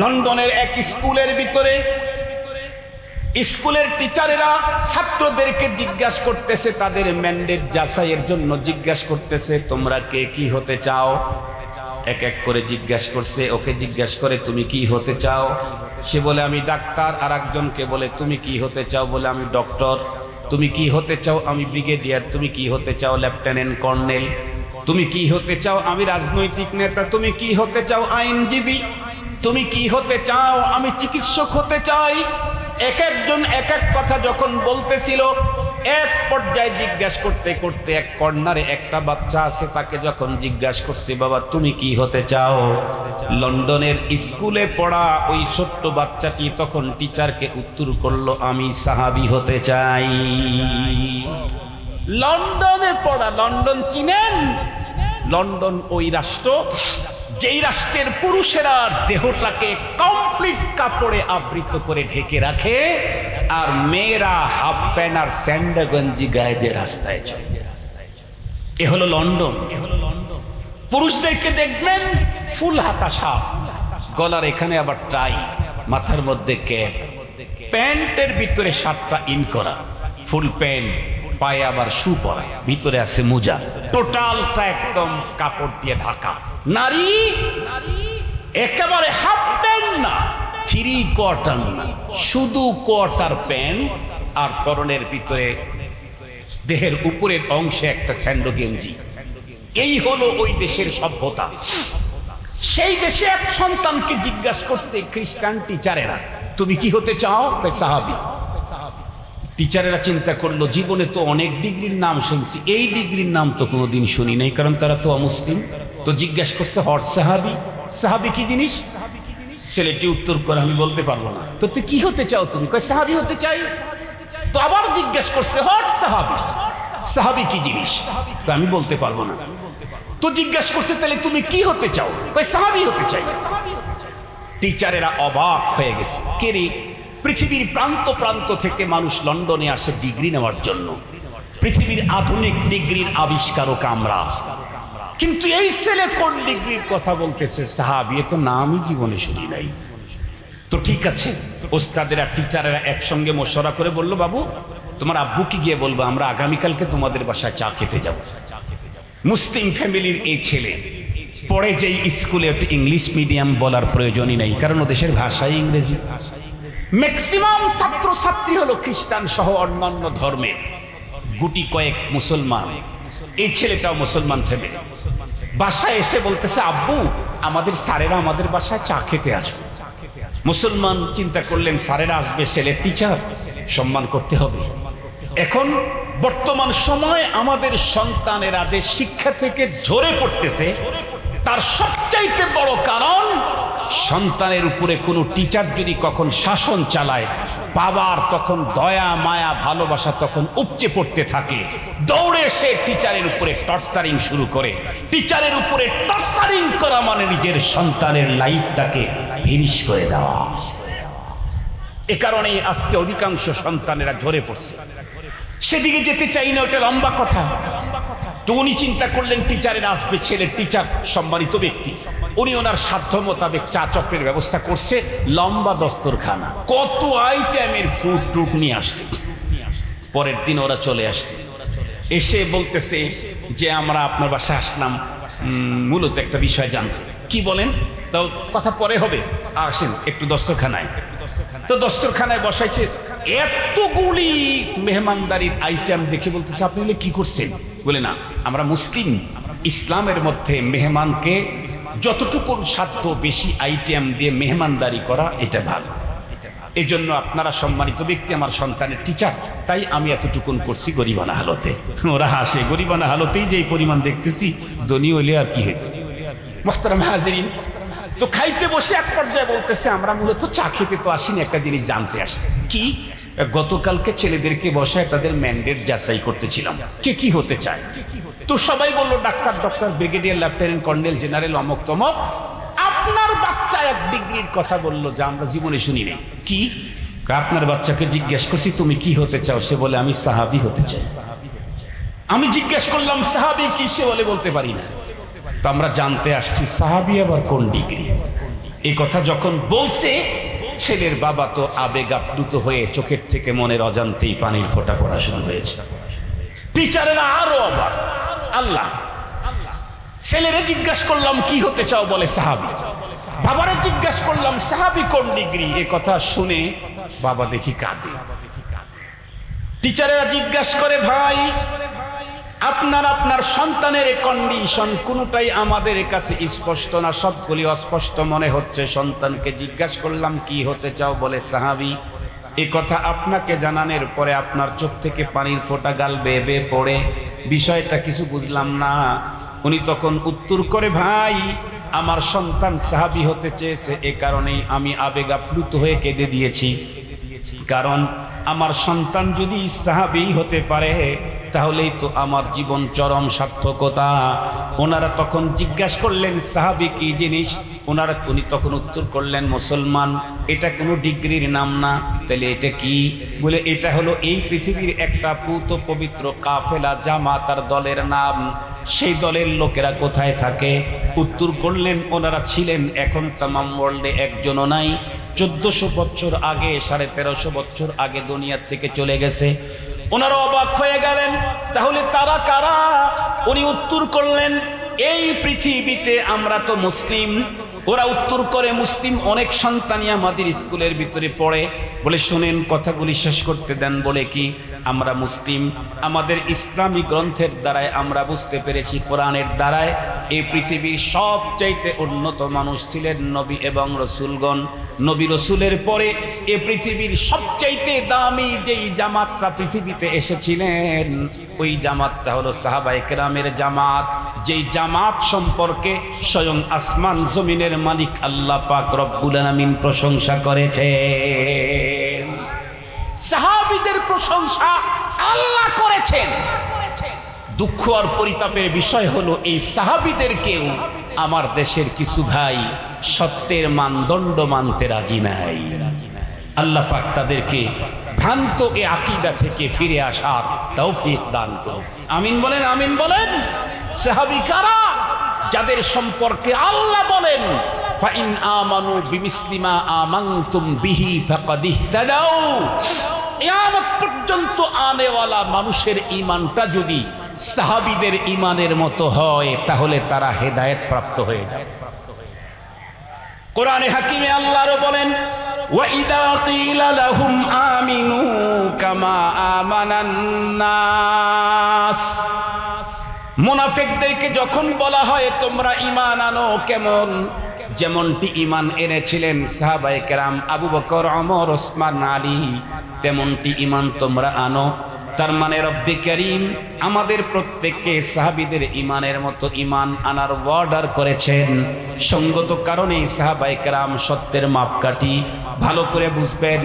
লন্ডনের এক স্কুলের ভিতরে স্কুলের টিচারেরা ছাত্রদেরকে জিজ্ঞাসা করতেছে, তাদের ম্যান্ডেট যাচাইয়ের জন্য জিজ্ঞাসা করতেছে, তোমরা কে কি হতে চাও? এক এক করে জিজ্ঞাসা করছে, ওকে জিজ্ঞাসা করে তুমি কি হতে চাও? সে বলে, আমি ডাক্তার। আর একজনকে বলে, তুমি কি হতে চাও? বলে, আমি ডক্টর। তুমি কি হতে চাও? আমি ব্রিগেডিয়ার। তুমি কি হতে চাও? Lieutenant colonel. তুমি কি হতে চাও? আমি রাজনৈতিক নেতা। তুমি কি হতে চাও? আইনজীবী। তুমি কি হতে চাও? আমি চিকিৎসক হতে চাই। এক একজন এক এক কথা যখন বলতেছিল, এক পর্যায়ে জিজ্ঞাসা করতে করতে এক কর্নারে একটা বাচ্চা আছে, তাকে যখন জিজ্ঞাসা করছে, বাবা, তুমি কি হতে চাও? লন্ডনের স্কুলে পড়া ওই ছোট্ট বাচ্চাটি তখন টিচারকে উত্তর করল, আমি সাহাবি হতে চাই। লন্ডনে পড়া, লন্ডন চিনেন? লন্ডন ওই রাষ্ট্র। যেই রাষ্ট্রের পুরুষেরা দেহটাকে কমপ্লিট কাপড়ে আবৃত করে ঢেকে রাখে, আর মেয়েরা হাফ প্যান্ট আর স্যান্ডা গঞ্জি গায়ে দিয়ে রাস্তায় চলে। এ হলো লন্ডন। এ হলো লন্ডন পুরুষদেরকে দেখবেন ফুল হাতা সাপ গলার এখানে আবার টাই মাথার মধ্যে ক্যাপ প্যান্টের ভিতরে শার্টটা ইন করা। ফুল প্যান্ট, পায়ে আবার শু পরা। ভিতরে আছে মোজা। টোটালটা একদম কাপড় দিয়ে ঢাকা। নারী, একেবারে হাফ প্যান্ট না থ্রি কোয়ার্টার না। শুধু কোয়ার্টার প্যান্ট আর পরনের ভিতরে দেহের উপরের অংশে একটা স্যান্ডো গেঞ্জি। এই হলো ওই দেশের সভ্যতা। সেই দেশে এক সন্তানকে জিজ্ঞাসা করছে, খ্রিস্টান টিচারেরা তুমি কি হতে চাও? সাহাবি। টিচারেরা চিন্তা করল, জীবনে তো অনেক ডিগ্রির নাম শুনছি। এই ডিগ্রির নাম তো কোনো দিন শুনি নাই, কারণ তারা তো অমুসলিম। তো জিজ্ঞাসা করছে, হট সাহাবি? সাহাবি কি জিনিস? ছেলেটি উত্তর করে, আমি বলতে পারব না। তো তুই কি হতে চাও তুমি? কয়, সাহাবি হতে চাই। তো আবার জিজ্ঞেস করছে, হট সাহাবি? সাহাবি কি জিনিস? তো আমি বলতে পারব না। তো জিজ্ঞাসা করছে, তাহলে তুমি কি হতে চাও? কয়, সাহাবি হতে চাই। টিচারেরা অবাক হয়ে গেছে, কে রে? পৃথিবীর প্রান্ত প্রান্ত থেকে মানুষ লন্ডনে আসে ডিগ্রি নেওয়ার জন্য। পৃথিবীর আধুনিক ডিগ্রির আবিষ্কারক আমরা। কিন্তু এই ছেলে কোন ডিগ্রির কথা বলতেছে? সাহাবি তো নামই জীবনে শুনি নাই। তো ঠিক আছে, ওস্তাদেরা, টিচারেরা একসঙ্গে মশরা করে বলল, বাবু, তোমার আব্বুকে গিয়ে বলব, আমরা আগামীকালকে তোমাদের বাসায় চা খেতে যাব। মুসলিম ফ্যামিলির এই ছেলে পড়ে যেই স্কুলে একটু ইংলিশ মিডিয়াম বলার প্রয়োজনই নেই, কারণ ও দেশের ভাষাই ইংরেজি। ম্যাক্সিমাম ছাত্রছাত্রী হলো খ্রিস্টান সহ অন্যান্য ধর্মের। গুটি কয়েক মুসলমান। এই ছেলেটাও মুসলমান ফ্যামিলি বাসায় এসে বলতেছে, আব্বু, আমাদের স্যারেরা আমাদের বাসায় চা খেতে আসবে। মুসলমান চিন্তা করলেন, স্যারেরা আসবে, ছেলের টিচার সম্মান করতে হবে। এখন বর্তমান সময় আমাদের সন্তানেরা যে শিক্ষা থেকে ঝরে পড়তেছে, তার সবচাইতে বড় কারণ সন্তানের উপরে কোনো টিচার যদি কখন শাসন চালায়, বাবার তখন দয়া, মায়া, ভালোবাসা তখন উপচে পড়তে থাকে। দৌড়ে সে টিচারের উপরে টর্চারিং শুরু করে। টিচারের উপরে টর্চারিং করা মানে নিজের সন্তানের লাইফটাকে ফিনিশ করে দেওয়া। এ কারণেই আজকে অধিকাংশ সন্তানেরা ঝরে পড়ছে। সেদিকে যেতে চাই না, ওটা লম্বা কথা। তো উনি চিন্তা করলেন টিচারের আসবে ছেলে টিচার সম্মানিত ব্যক্তি। উনি ওনার সাধ্য মোতাবেক চা চক্রের ব্যবস্থা করছে, লম্বা দস্তরখানা। কত আইটেমের ফুড টুট নিয়ে আসছে। পরের দিন ওরা চলে আসছে। এসে বলতেছে যে, আমরা আপনার বাসায় আসলাম। মূলত একটা বিষয় জানতে। কি বলেন? তো কথা পরে হবে। আসেন, একটু দস্তরখানায়। তো দস্তরখানায় বসাইছে, এতগুলি মেহমানদারির আইটেম দেখে বলতেছে, আপনি কি করছেন? বলে, না, আমরা মুসলিম। ইসলামের মধ্যে মেহমানকে যতটুকু সাধ্য বেশি আইটেম দিয়ে মেহমানদারি করা, এটা ভালো। এই জন্য আপনারা সম্মানিত ব্যক্তি, আমার সন্তানের টিচার তাই আমি এতটুকুন করছি গরিবানা হালতে। ওরা হাসে, গরিবানা হালতেই যে পরিমাণ দেখতেছি, ধনী হইলে আর কি হইতো? মোহতারাম হাজিরিন, তো খাইতে বসে এক পর্যায়ে বলতেছে, আমরা মূলত চা খেতে তো আসিনি, একটা জিনিস জানতে আসছে। কি? গতকালকে ছেলেদেরকে বসায় তাদের ম্যান্ডেট যাচাই করতেছিলাম। কে কি হতে চায়? তো সবাই বলল, doctor, doctor, brigadier, lieutenant, colonel, general অমক তমক আপনার বাচ্চা এক ডিগ্রির কথা বলল যা আমরা জীবনে শুনি নেই। কি? আপনার বাচ্চাকে জিজ্ঞেস করছি, তুমি কি হতে চাও? সে বলে, আমি সাহাবি হতে চাই। আমি জিজ্ঞেস করলাম, সাহাবি কি? সে বলে, বলতে পারি না। তো আমরা জানতে আসছি, সাহাবি আবার কোন ডিগ্রি? এই কথা যখন বলছে, ছেলের বাবা তো আবেগ আপ্লুত হয়ে চোখের থেকে মনের অজান্তেই পানির ফোঁটা পড়া শুরু হয়েছে। টিচারেরা আরও অবাক। আল্লাহ। ছেলেরে জিজ্ঞাসা করলাম, কি হতে চাও? বলে সাহাবি। বাবারে জিজ্ঞাসা করলাম, সাহাবি কোন ডিগ্রি? এ কথা শুনে বাবা দেখি কাঁদে। টিচারেরা জিজ্ঞাসা করে, ভাই, আপনার আপনার সন্তানের কন্ডিশন কোনোটাই আমাদের কাছে স্পষ্ট না? সবগুলি অস্পষ্ট মনে হচ্ছে। সন্তানকে জিজ্ঞাসা করলাম, কি হতে চাও? বলে সাহাবি এ কথা আপনাকে জানানোর পরে আপনার চোখ থেকে পানির ফোঁটা গাল বেয়ে বেয়ে পড়ে। বিষয়টা কিছু বুঝলাম না। উনি তখন উত্তর করে, ভাই, আমার সন্তান সাহাবি হতে চেয়েছে। এ কারণেই আমি আবেগ আপ্লুত হয়ে কেঁদে দিয়েছি। কারণ আমার সন্তান যদি সাহাবি হতে পারে, তাহলেই তো আমার জীবন চরম সার্থকতা। ওনারা তখন জিজ্ঞাসা করলেন, সাহাবি, কি জিনিস? ওনারা উনি তখন উত্তর করলেন, মুসলমান, এটা কোনো ডিগ্রির নাম না। তাহলে এটা কি? বলে, এটা হলো এই পৃথিবীর একটা পুত পবিত্র কাফেলা জামা তার দলের নাম। সেই দলের লোকেরা কোথায় থাকে? উত্তর করলেন, ওনারা ছিলেন এখন তামাম ওয়ার্ল্ডে একজনও নাই। চোদ্দশো বছর আগে, সাড়ে তেরোশো বছর আগে দুনিয়ার থেকে চলে গেছে। ওনারা অবাক হয়ে গেলেন, তাহলে তারা কারা? উনি উত্তর করলেন, এই পৃথিবীতে আমরা তো মুসলিম। ওরা উত্তর করে, মুসলিম অনেক সন্তানই আমাদের স্কুলের ভিতরে পড়ে। বলে, শোনেন, কথাগুলি শেষ করতে দেন। বলে কি? আমরা মুসলিম। আমাদের ইসলামী গ্রন্থের দ্বারায় আমরা বুঝতে পেরেছি, কোরআনের দ্বারায় এই পৃথিবীর সবচাইতে উন্নত মানুষ ছিলেন নবী এবং রসুলগণ। নবী রসুলের পরে এ পৃথিবীর সবচাইতে দামি যেই জামাতটা পৃথিবীতে এসেছিলেন, ওই জামাতটা হলো সাহাবাই কেরামের জামাত। যেই জামাত সম্পর্কে স্বয়ং আসমান জমিনের মালিক আল্লাহ পাক রব্বুল আলামিন প্রশংসা করেছে সাহাবিদের প্রশংসা আল্লাহ করেছেন। দুঃখ আর পরিতাপের বিষয় হলো এই সাহাবিদেরকেও আমার দেশের কিছু ভাই সত্যের মানদণ্ড মানতে রাজি নাই। আল্লাহ পাক তাদেরকে ভ্রান্ত এ আকিদা থেকে ফিরে আসার তৌফিক দান করুন আমিন বলেন আমিন বলেন। সাহাবি কারা? যাদের সম্পর্কে আল্লাহ বলেন, ফাইন আমানু বিমিসলিমা আমানতুম বিহি ফাকাদ ইহতাদাউ। কিয়ামত পর্যন্ত আনেওয়ালা মানুষের ইমানটা যদি সাহাবিদের ইমানের মতো হয় তাহলে তারা হেদায়েত প্রাপ্ত হয়ে যায় কোরআনে হাকিমে আল্লাহরও বলেন وَإِذَا قِيلَ لَهُمْ آمِنُوا كَمَا آمَنَ النَّاسُ মুনাফিকদেরকে যখন বলা হয় তোমরা ঈমান আনো কেমন যেমনটি ঈমান এনেছিলেন সাহাবায়ে কেরাম আবু বকর, ওমর, ওসমান, আলী, তেমনটি ঈমান তোমরা আনো। তার মানে রব্বে করিম আমাদের প্রত্যেককে সাহাবিদের ইমানের মতো ইমান আনার অর্ডার করেছেন। সঙ্গত কারণেই সাহাবাই কেরাম সত্যের মাপকাঠি ভালো করে বুঝবেন,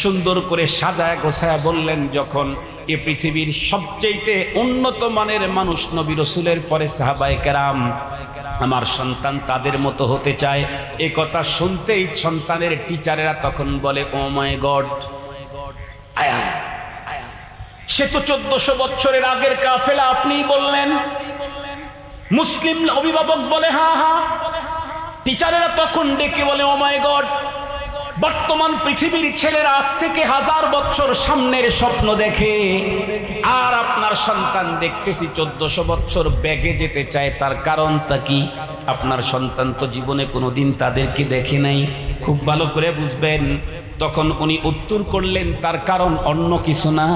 সুন্দর করে সাজায় গোছায় বললেন যখন এ পৃথিবীর সবচেয়েতে উন্নত মানের মানুষ নবী রসুলের পরে সাহাবাই কেরাম আমার সন্তান তাদের মতো হতে চায়। এ কথা শুনতেই সন্তানের টিচারেরা তখন বলে, ও মাই গড আয়াম সে তো চোদ্দশো বছরের আগের কাফেলা, আপনিই বললেন। মুসলিম অভিভাবক বলে, হা হা। টিচারেরা তখন ডেকে বলে, ও মাই গড বর্তমান পৃথিবীর ছেলেরা আজ থেকে হাজার বছর সামনের স্বপ্ন দেখে। আর আপনার সন্তান দেখতেছি চোদ্দশো বছর ব্যাগে যেতে চায়, তার কারণটা কি? আপনার সন্তান তো জীবনে কোনোদিন তাদেরকে দেখে নাই। খুব ভালো করে বুঝবেন তখন উনি উত্তর করলেন, তার কারণ অন্য কিছু না।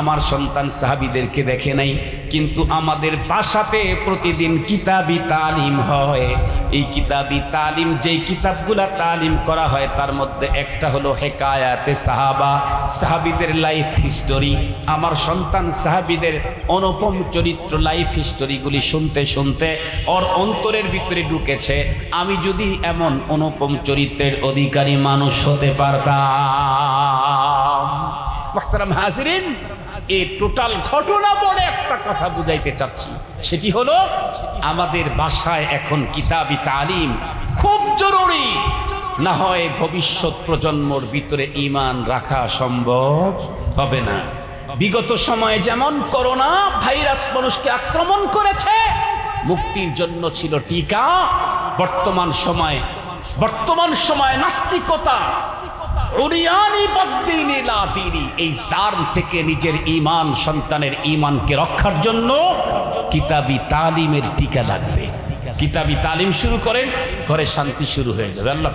আমার সন্তান সাহাবিদেরকে দেখে নাই, কিন্তু আমাদের বাসাতে প্রতিদিন কিতাবি তালিম হয়। এই কিতাবি তালিম, যেই কিতাবগুলা তালিম করা হয়, তার মধ্যে একটা হলো হেকায়াতে সাহাবা, সাহাবিদের লাইফ হিস্টোরি। আমার সন্তান সাহাবিদের অনুপম চরিত্র লাইফ হিস্টোরিগুলি শুনতে শুনতে ওর অন্তরের ভিতরে ঢুকেছে। আমি যদি এমন অনুপম চরিত্রের অধিকারী মানুষ হতে পারতাম মোহতারাম। হাজিরিন, এই টোটাল ঘটনা বলে একটা কথা বুঝাইতে চাচ্ছি। সেটি হলো, আমাদের বাসায় এখন কিতাবি তালিম খুব জরুরি। না হয় ভবিষ্যৎ প্রজন্মর ভিতরে ইমান রাখা সম্ভব হবে না। বিগত সময়ে যেমন করোনা ভাইরাস মানুষকে আক্রমণ করেছে, মুক্তির জন্য ছিল টিকা, বর্তমান সময় বর্তমান সময় নাস্তিকতা নিজের ইমান সন্তানের ইমানকে রক্ষার জন্য কিতাবি তালিমের টিকা কিতাবি তালিম শুরু করেন, ঘরে শান্তি শুরু হয়ে যাবে। আল্লাহ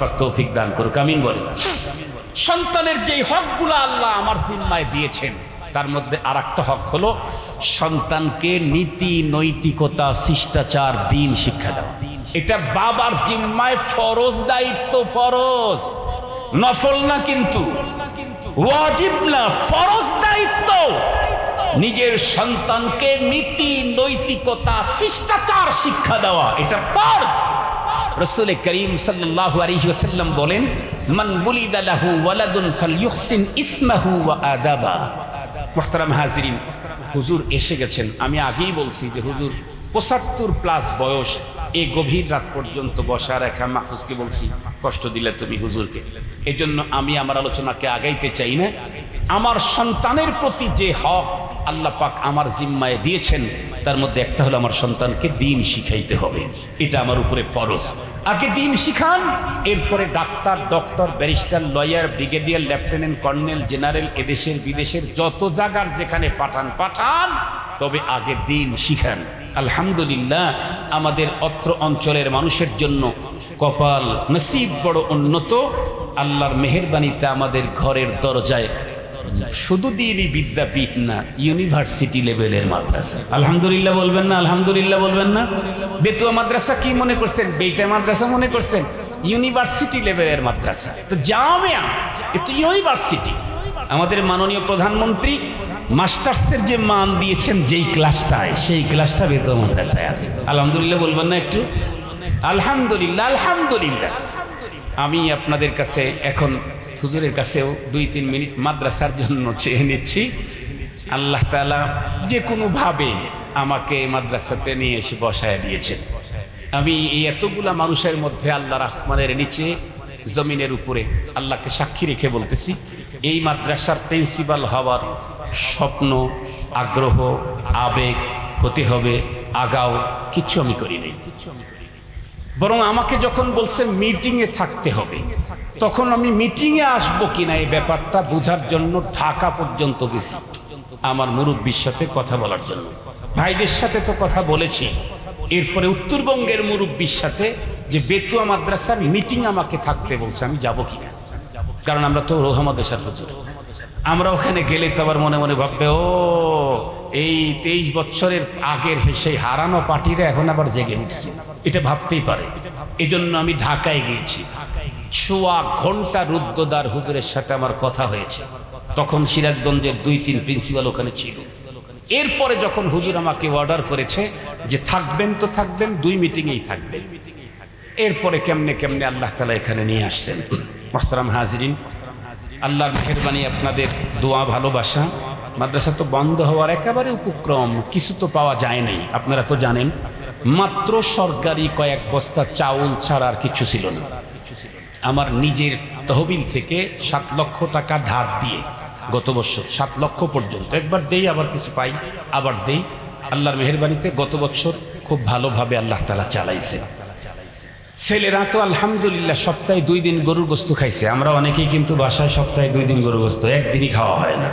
সন্তানের যেই হকগুলো আল্লাহ আমার জিম্মায় দিয়েছেন, তার মধ্যে আর হক হলো সন্তানকে নীতি, নৈতিকতা, শিষ্টাচার, দিন শিক্ষা দেওয়া। এটা বাবার জিম্মায় ফরজ, দায়িত্ব ফরজ। নফল না কিন্তু। ওয়াজিব না, ফরজ দায়িত্ব। নিজের সন্তানকে নীতি, নৈতিকতা, শিষ্টাচার শিক্ষা দেওয়া, এটা ফরজ। রসুল করিম বলেন ওয়ালাদুন হুজুর এসে গেছেন। আমি আগেই বলছি যে হুজুর পঁচাত্তর প্লাস বয়স এই গভীর রাত পর্যন্ত বসা রেখা মাহফুজকে বলছি, কষ্ট দিলে তুমি হুজুরকে। এই জন্য আমি আমার আলোচনাকে আগাইতে চাই না। আমার সন্তানের প্রতি যে হক আল্লাহ পাক আমার জিম্মায় দিয়েছেন, তার মধ্যে একটা হলো আমার সন্তানকে দিন শিখাইতে হবে। এটা আমার উপরে ফরজ। আগে দিন শিখান, এরপরে doctor, doctor, barrister, lawyer, brigadier, lieutenant, colonel, general, এদেশের, বিদেশের, যত জায়গার যেখানে পাঠান পাঠান, তবে আগে দিন শিখান। আলহামদুলিল্লাহ, আমাদের অত্র অঞ্চলের মানুষের জন্য কপাল নসিব বড় উন্নত। আল্লাহর মেহেরবানিতে আমাদের ঘরের দরজায় শুধু দিনই বিদ্যাপীঠ না, ইউনিভার্সিটি লেভেলের মাদ্রাসা। আলহামদুলিল্লাহ বলবেন না, আলহামদুলিল্লাহ বলবেন না। বেতুয়া মাদ্রাসা কি মনে করছেন? বেইটা মাদ্রাসা মনে করছেন? ইউনিভার্সিটি লেভেলের মাদ্রাসা। তো জামিয়া, এ ইউনিভার্সিটি। আমাদের মাননীয় প্রধানমন্ত্রী মাস্টার্সের যে মান দিয়েছেন, যেই ক্লাসটায়, সেই ক্লাসটা বেতুয়া মাদ্রাসায় আছে। আলহামদুলিল্লাহ বলবেন না একটু? আলহামদুলিল্লাহ আলহামদুলিল্লাহ। আমি আপনাদের কাছে এখন হুজুরের কাছেও দুই তিন মিনিট মাদ্রাসার জন্য চেয়ে নিচ্ছি। আল্লাহ তালা যে কোনোভাবে আমাকে মাদ্রাসাতে নিয়ে এসে বসায় দিয়েছে আমি এই এতগুলা মানুষের মধ্যে আল্লাহর আসমানের নিচে, জমিনের উপরে আল্লাহকে সাক্ষী রেখে বলতেছি, এই মাদ্রাসার প্রিন্সিপাল হওয়ার স্বপ্ন, আগ্রহ, আবেগ, হতে হবে, আগাও কিচ্ছু আমি করি নাই। বরং আমাকে যখন বলছে মিটিংয়ে থাকতে হবে, তখন আমি মিটিংয়ে আসব কিনা এই ব্যাপারটা বোঝার জন্য ঢাকা পর্যন্ত গেছি। আমার মুরব্বীর সাথে কথা বলার জন্য। ভাইদের সাথে তো কথা বলেছি। এরপরে উত্তরবঙ্গের মুরব্বীর সাথে যে বেতুয়া মাদ্রাসার মিটিং আমাকে থাকতে বলছে, আমি যাব কিনা? কারণ আমরা তো রোহামাদেশার হুজুর। আমরা ওখানে গেলে তো আবার মনে মনে ভাববে, ও, এই তেইশ বছরের আগের সেই হারানো পার্টিরা এখন আবার জেগে উঠছে। এটা ভাবতেই পারে। এই জন্য আমি ঢাকায় গিয়েছি। ছোয়া ঘণ্টা রুদ্রদার হুজুরের সাথে আমার কথা হয়েছে। তখন সিরাজগঞ্জের দুই, তিন প্রিন্সিপাল ওখানে ছিল। এরপরে যখন হুজুর আমাকে অর্ডার করেছে যে থাকবেন তো থাকবেন, দুই মিটিংয়েই থাকবেন। এরপরে কেমনে কেমনে আল্লাহ তালা এখানে নিয়ে আসছেন। মোহতারাম হাজরিন আল্লাহর মেহরবানি, আপনাদের দোয়া, ভালোবাসা। মাদ্রাসা তো বন্ধ হওয়ার একেবারে উপক্রম, কিছু তো পাওয়া যায় নাই। আপনারা তো জানেন, মাত্র সরকারি কয়েক বস্তা চাউল ছাড়া আর কিছু ছিল না। আমার নিজের তহবিল থেকে সাত লক্ষ টাকা ধার দিয়ে গত বছর, সাত লক্ষ পর্যন্ত, একবার দেই, আবার কিছু পাই, আবার দেই। আল্লাহর মেহরবানিতে গত বছর খুব ভালোভাবে আল্লাহ তালা চালাইছে ছেলেরা তো আলহামদুলিল্লাহ সপ্তাহে দুই দিন গরুর গোস্ত খাইছে। আমরা অনেকেই কিন্তু বাসায় সপ্তাহে দুই দিন গরু বস্তু একদিনই খাওয়া হয় না।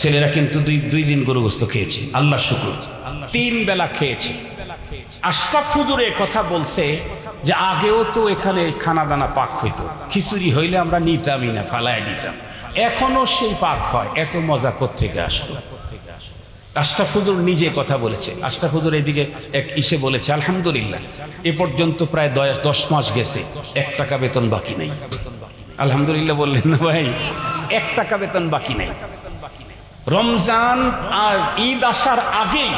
ছেলেরা কিন্তু দুই দুই দিন গরু গোস্ত খেয়েছে। আল্লাহ শুকুর। তিন বেলা খেয়েছে। আশরাফ হুজুরে কথা বলছে যে আগেও তো এখানে খানা দানা পাক হইতো। খিচুড়ি হইলে আমরা নিতামই না, ফালায় দিতাম। এখনও সেই পাক হয়, এত মজা কোথেকে আসলো? আশরাফ হুজুর নিজে কথা বলেছে। আশরাফ হুজুর এদিকে এক ইসে বলেছে, আলহামদুলিল্লাহ, এ পর্যন্ত প্রায় দশ মাস গেছে, এক টাকা বেতন বাকি নেই। আলহামদুলিল্লাহ বললেন না ভাই, এক টাকা বেতন বাকি নেই। রমজান আর ঈদ আসার আগেই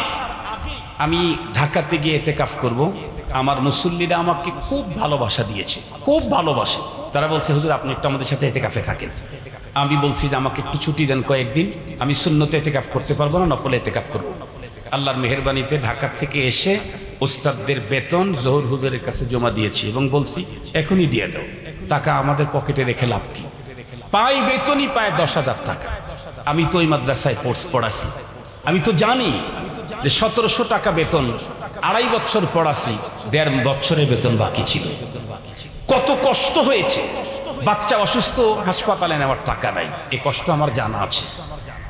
আমি ঢাকাতে গিয়ে এতে কাফ করব। আমার মুসল্লিরা আমাকে খুব ভালোবাসা দিয়েছে, খুব ভালোবাসে। তারা বলছে, হুজুর, আপনি একটু আমাদের সাথে এতে কাফে থাকেন। আমি বলছি যে আমাকে একটু ছুটি দেন কয়েকদিন, আমি শূন্যতে এতে কাফ করতে পারব না, নফলে এতে কাফ করব। আল্লাহর মেহরবানিতে ঢাকা থেকে এসে ওস্তাদদের বেতন জহুর হুজুরের কাছে জমা দিয়েছি এবং বলছি, এখনই দিয়ে দাও। টাকা আমাদের পকেটে রেখে লাভ কি? পাই বেতনই পায় দশ হাজার টাকা। আমি তো ওই মাদ্রাসায় কোর্স পড়াছি। আমি তো জানি যে সতেরোশো টাকা বেতন, আড়াই বছর পড়াছি, দেড় বছরের বেতন বাকি ছিল। কত কষ্ট হয়েছে। বাচ্চা অসুস্থ, হাসপাতালে নেওয়ার টাকা নাই। এ কষ্ট আমার জানা আছে।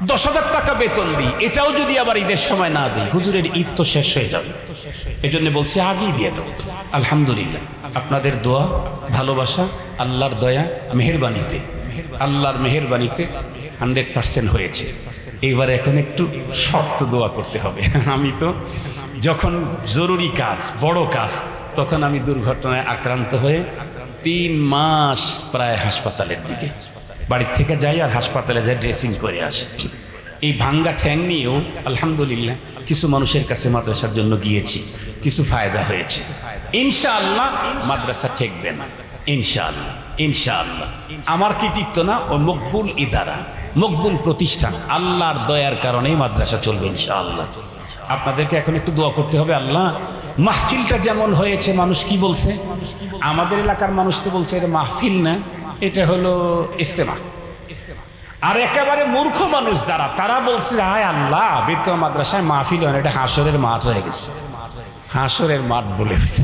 দশ হাজার টাকা বেতন দিই। এটাও যদি আবার ঈদের সময় না দিই, হুজুরের ঈদ তো শেষ হয়ে যাবে। এজন্য বলছি, আগেই দিয়ে দেবো আলহামদুলিল্লাহ। আপনাদের দোয়া, ভালোবাসা, আল্লাহর দয়া, মেহেরবানিতে। আল্লাহর মেহেরবানিতে হান্ড্রেড পার্সেন্ট হয়েছে। এইবার এখন একটু শক্ত দোয়া করতে হবে। আমি তো যখন জরুরি কাজ, বড় কাজ, তখন আমি দুর্ঘটনায় আক্রান্ত হয়ে তিন মাস প্রায় হাসপাতালের দিকে। বাড়ির থেকে যাই আর হাসপাতালে যাই ড্রেসিং করে আসি। এই ভাঙ্গা ঠ্যাং নিয়েও আলহামদুলিল্লাহ কিছু মানুষের কাছে মাদ্রাসার জন্য গিয়েছি। কিছু ফায়দা হয়েছে। ইনশাআল্লাহ মাদ্রাসা ঠেকবে না। ইনশাআল্লাহ ইনশাআল্লাহ। আমার কৃতিত্ব না, ও মকবুল ইদারা, মকবুল প্রতিষ্ঠান। আল্লাহর দয়ার কারণেই মাদ্রাসা চলবে ইনশাআল্লাহ। আপনাদেরকে এখন একটু দোয়া করতে হবে, আল্লাহ মাহফিলটা যেমন হয়েছে, মানুষ কি বলছে? আমাদের এলাকার মানুষ তো বলছে, এটা মাহফিল না, এটা হলো ইস্তেমা আর একেবারে মূর্খ মানুষ যারা, তারা বলছে, হায় আল্লাহ বেতন মাদ্রাসায় মাহফিল হয় না, এটা হাসরের মাঠ রয়ে গেছে। হাসরের মাঠ বলে হয়েছে